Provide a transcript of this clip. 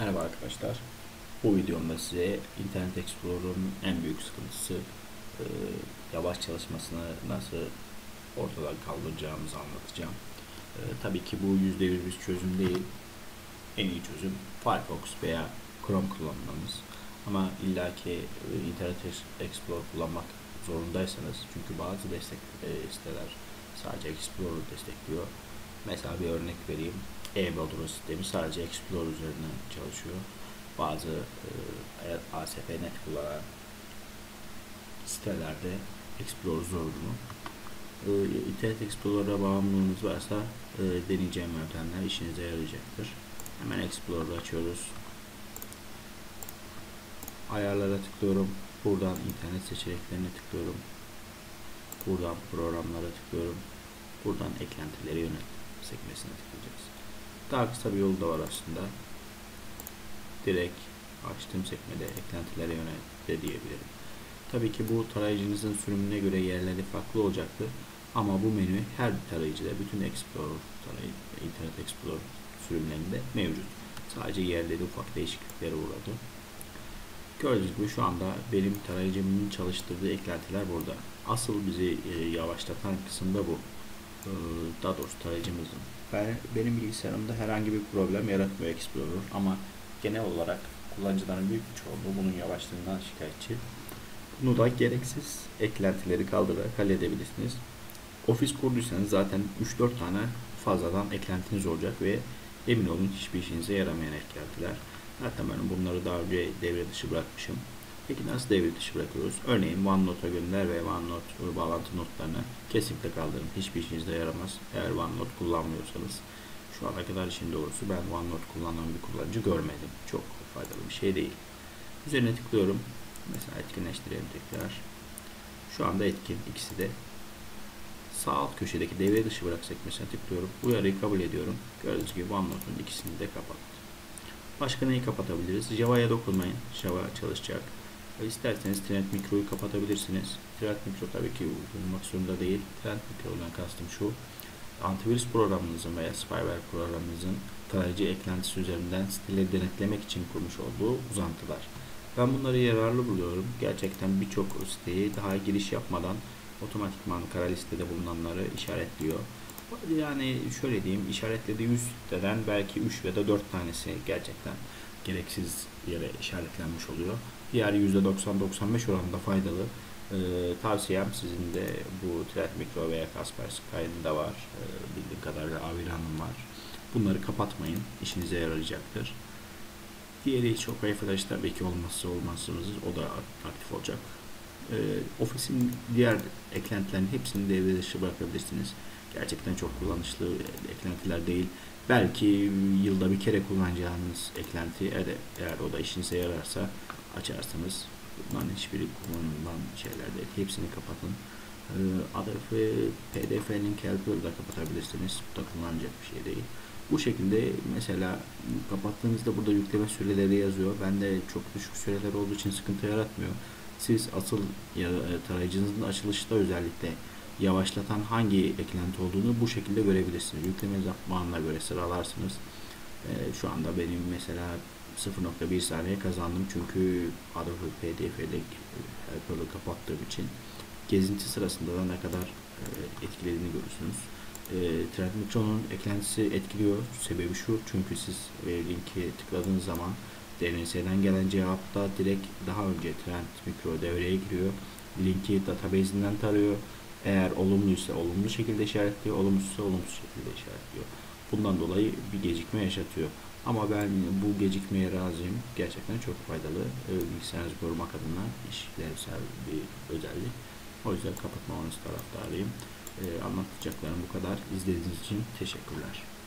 Merhaba arkadaşlar. Bu videomda size Internet Explorer'ın en büyük sıkıntısı e, yavaş çalışmasını nasıl ortadan kaldıracağımızı anlatacağım. E, tabii ki bu %100 bir çözüm değil. En iyi çözüm Firefox veya Chrome kullanmamız. Ama illaki e, Internet Explorer kullanmak zorundaysanız çünkü bazı destek e, siteler sadece Explorer destekliyor. Mesela bir örnek vereyim e-bodro sistemi sadece Explorer üzerine çalışıyor. Bazı e, ASP.NET kullanan sitelerde Explorer zorunlu. E, Internet Explorer'a bağımlılığınız varsa e, deneyeceğim yöntemler işinize yarayacaktır. Hemen Explorer'ı açıyoruz. Ayarlara tıklıyorum. Buradan internet seçeneklerine tıklıyorum. Buradan programlara tıklıyorum. Buradan eklentileri yönet sekmesine tıklayacağız. Daha kısa bir yolu da var aslında. Direkt açtığım sekmede eklentilere yönelte diyebilirim. Tabii ki bu tarayıcınızın sürümüne göre yerleri farklı olacaktır. Ama bu menü her tarayıcıda bütün Explorer, tarayıcı, Internet Explorer sürümlerinde mevcut. Sadece yerleri ufak değişikliklere uğradı. Gördüğünüz gibi şu anda benim tarayıcımın çalıştırdığı eklentiler burada. Asıl bizi e, yavaşlatan kısım da bu. E, daha doğrusu tarayıcımızın ben, benim bilgisayarımda herhangi bir problem yaratmıyor Explorer ama genel olarak kullanıcıların büyük bir çoğunluğu bunun yavaşlığından şikayetçi. Bunu da gereksiz eklentileri kaldırarak halledebilirsiniz. Ofis kurduysanız zaten 3-4 tane fazladan eklentiniz olacak ve emin olun hiçbir işinize yaramayan eklentiler. Zaten ben bunları daha önce devre dışı bırakmışım. Peki nasıl devre dışı bırakıyoruz? Örneğin OneNote'a gönder ve OneNote bağlantı notlarını kesinlikle kaldırın. Hiçbir işinize yaramaz. Eğer OneNote kullanmıyorsanız. Şu ana kadar işin doğrusu ben OneNote kullanan bir kullanıcı görmedim. Çok faydalı bir şey değil. Üzerine tıklıyorum. Mesela etkinleştirelim tekrar. Şu anda etkin ikisi de. Sağ alt köşedeki devre dışı bırak sekmesine tıklıyorum. Uyarıyı kabul ediyorum. Gördüğünüz gibi OneNote'un ikisini de kapattı. Başka neyi kapatabiliriz? Java'ya dokunmayın. Java çalışacak. İsterseniz Trend Mikro'yu kapatabilirsiniz. Trend Mikro tabii ki bulunmak zorunda değil. Trend Mikro'dan kastım şu. Antivirüs programınızın veya spyware programınızın tarayıcı eklentisi üzerinden siteleri denetlemek için kurmuş olduğu uzantılar. Ben bunları yararlı buluyorum. Gerçekten birçok siteyi daha giriş yapmadan otomatikman kara listede bulunanları işaretliyor. Yani şöyle diyeyim işaretlediği 100 siteden belki 3 ya da 4 tanesi gerçekten gereksiz yere işaretlenmiş oluyor. Diğer %90-95 oranında faydalı. Ee, tavsiyem sizin de bu Thread Micro veya Kaspersky'ın da var. Ee, bildiğim kadarıyla Aviran'ın var. Bunları kapatmayın. İşinize yarayacaktır. Diğeri çok Flash tabii ki olmazsa olmazsınız. O da aktif olacak. Ee, Office'in diğer eklentilerin hepsini devre dışı bırakabilirsiniz. Gerçekten çok kullanışlı eklentiler değil. Belki yılda bir kere kullanacağınız eklenti eğer, eğer o da işinize yararsa açarsanız bunların hiçbiri kullanılan şeyler değil. Hepsini kapatın. Ee, Adobe PDF Link Helper'ı da kapatabilirsiniz. Bu da kullanacak bir şey değil. Bu şekilde mesela kapattığınızda burada yükleme süreleri yazıyor. Ben de çok düşük süreler olduğu için sıkıntı yaratmıyor. Siz asıl ya, tarayıcınızın açılışta özellikle yavaşlatan hangi eklenti olduğunu bu şekilde görebilirsiniz. Yükleme zamanına göre sıralarsınız. Ee, şu anda benim mesela 0.1 saniye kazandım çünkü Adobe PDF'de Helper'ı kapattığım için gezinti sırasında da ne kadar e, etkilediğini görürsünüz. E, Trend Mikro'nun eklentisi etkiliyor. Sebebi şu çünkü siz e, linki tıkladığınız zaman DNS'den gelen cevapta direkt daha önce Trend Mikro devreye giriyor. Linki database'inden tarıyor eğer olumluysa olumlu şekilde işaretliyor, olumsuzsa olumsuz şekilde işaretliyor. Bundan dolayı bir gecikme yaşatıyor. Ama ben bu gecikmeye razıyım. Gerçekten çok faydalı. E, bilgisayarınızı korumak adına işlevsel bir özellik. O yüzden kapatmamanız taraftarıyım. E, anlatacaklarım bu kadar. İzlediğiniz için teşekkürler.